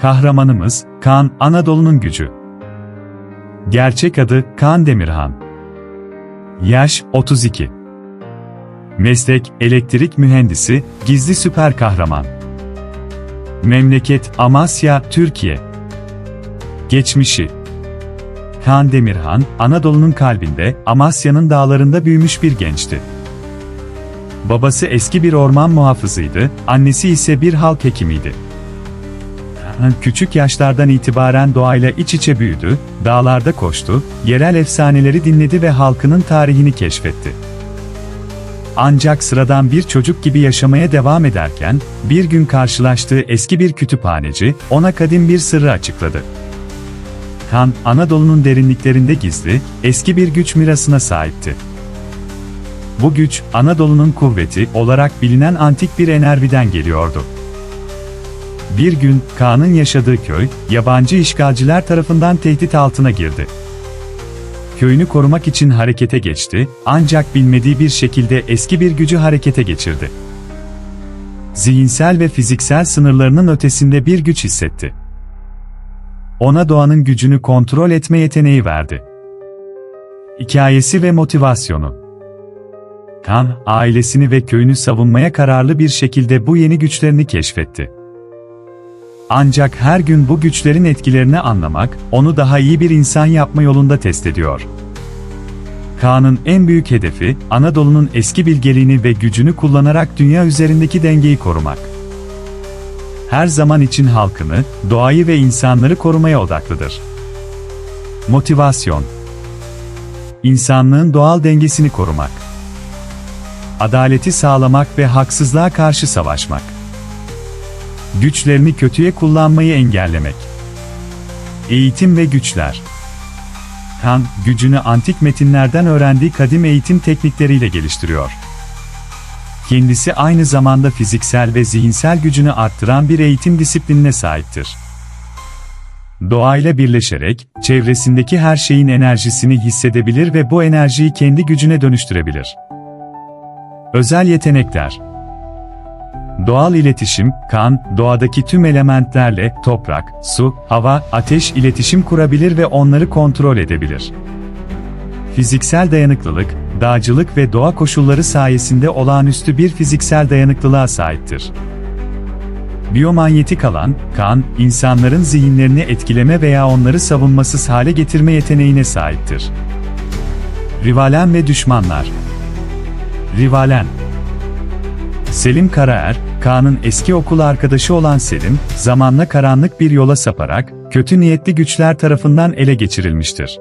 Kahramanımız, Kaan Anadolu'nun gücü. Gerçek adı Kaan Demirhan. Yaş 32. Meslek elektrik mühendisi, gizli süper kahraman. Memleket Amasya, Türkiye. Geçmişi Kaan Demirhan, Anadolu'nun kalbinde, Amasya'nın dağlarında büyümüş bir gençti. Babası eski bir orman muhafızıydı, annesi ise bir halk hekimiydi. Küçük yaşlardan itibaren doğayla iç içe büyüdü, dağlarda koştu, yerel efsaneleri dinledi ve halkının tarihini keşfetti. Ancak sıradan bir çocuk gibi yaşamaya devam ederken, bir gün karşılaştığı eski bir kütüphaneci, ona kadim bir sırrı açıkladı. Han, Anadolu'nun derinliklerinde gizli, eski bir güç mirasına sahipti. Bu güç, Anadolu'nun kuvveti olarak bilinen antik bir enerjiden geliyordu. Bir gün, Kaan'ın yaşadığı köy, yabancı işgalciler tarafından tehdit altına girdi. Köyünü korumak için harekete geçti, ancak bilmediği bir şekilde eski bir gücü harekete geçirdi. Zihinsel ve fiziksel sınırlarının ötesinde bir güç hissetti. Ona doğanın gücünü kontrol etme yeteneği verdi. Hikayesi ve motivasyonu Kan, ailesini ve köyünü savunmaya kararlı bir şekilde bu yeni güçlerini keşfetti. Ancak her gün bu güçlerin etkilerini anlamak, onu daha iyi bir insan yapma yolunda test ediyor. Kaan'ın en büyük hedefi, Anadolu'nun eski bilgeliğini ve gücünü kullanarak dünya üzerindeki dengeyi korumak. Her zaman için halkını, doğayı ve insanları korumaya odaklıdır. Motivasyon İnsanlığın doğal dengesini korumak. Adaleti sağlamak ve haksızlığa karşı savaşmak güçlerini kötüye kullanmayı engellemek. Eğitim ve güçler. Han, gücünü antik metinlerden öğrendiği kadim eğitim teknikleriyle geliştiriyor. Kendisi aynı zamanda fiziksel ve zihinsel gücünü arttıran bir eğitim disiplinine sahiptir. Doğayla birleşerek, çevresindeki her şeyin enerjisini hissedebilir ve bu enerjiyi kendi gücüne dönüştürebilir. Özel yetenekler Doğal iletişim, kan, doğadaki tüm elementlerle toprak, su, hava, ateş iletişim kurabilir ve onları kontrol edebilir. Fiziksel dayanıklılık, dağcılık ve doğa koşulları sayesinde olağanüstü bir fiziksel dayanıklılığa sahiptir. Biyomanyetik alan, kan, insanların zihinlerini etkileme veya onları savunmasız hale getirme yeteneğine sahiptir. Rivalen ve düşmanlar Rivalen Selim Karaer, Kaan'ın eski okul arkadaşı olan Selim, zamanla karanlık bir yola saparak, kötü niyetli güçler tarafından ele geçirilmiştir.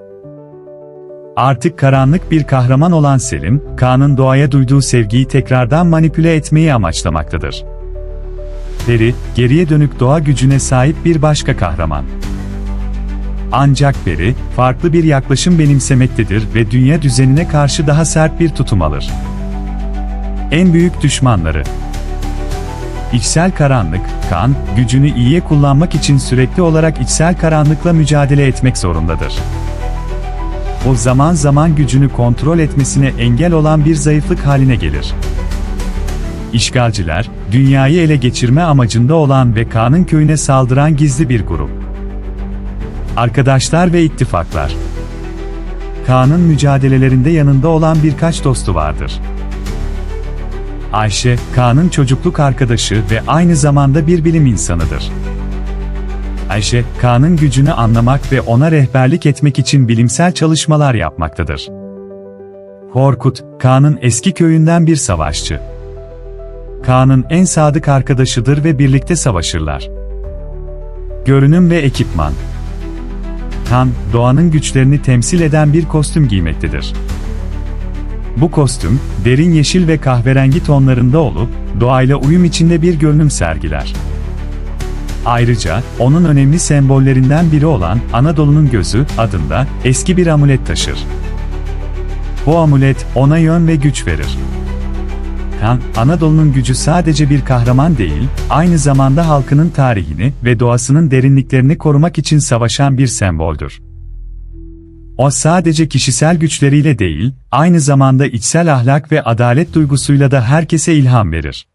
Artık karanlık bir kahraman olan Selim, Kaan'ın doğaya duyduğu sevgiyi tekrardan manipüle etmeyi amaçlamaktadır. Peri, geriye dönük doğa gücüne sahip bir başka kahraman. Ancak Peri, farklı bir yaklaşım benimsemektedir ve dünya düzenine karşı daha sert bir tutum alır. En büyük düşmanları İçsel karanlık, kan, gücünü iyiye kullanmak için sürekli olarak içsel karanlıkla mücadele etmek zorundadır. O zaman zaman gücünü kontrol etmesine engel olan bir zayıflık haline gelir. İşgalciler, dünyayı ele geçirme amacında olan ve Kaan'ın köyüne saldıran gizli bir grup. Arkadaşlar ve ittifaklar. Kaan'ın mücadelelerinde yanında olan birkaç dostu vardır. Ayşe, Kaan'ın çocukluk arkadaşı ve aynı zamanda bir bilim insanıdır. Ayşe, Kaan'ın gücünü anlamak ve ona rehberlik etmek için bilimsel çalışmalar yapmaktadır. Korkut, Kaan'ın eski köyünden bir savaşçı. Kaan'ın en sadık arkadaşıdır ve birlikte savaşırlar. Görünüm ve ekipman Kaan, doğanın güçlerini temsil eden bir kostüm giymektedir. Bu kostüm, derin yeşil ve kahverengi tonlarında olup, doğayla uyum içinde bir görünüm sergiler. Ayrıca, onun önemli sembollerinden biri olan Anadolu'nun gözü adında eski bir amulet taşır. Bu amulet ona yön ve güç verir. Han, Anadolu'nun gücü sadece bir kahraman değil, aynı zamanda halkının tarihini ve doğasının derinliklerini korumak için savaşan bir semboldür. O sadece kişisel güçleriyle değil, aynı zamanda içsel ahlak ve adalet duygusuyla da herkese ilham verir.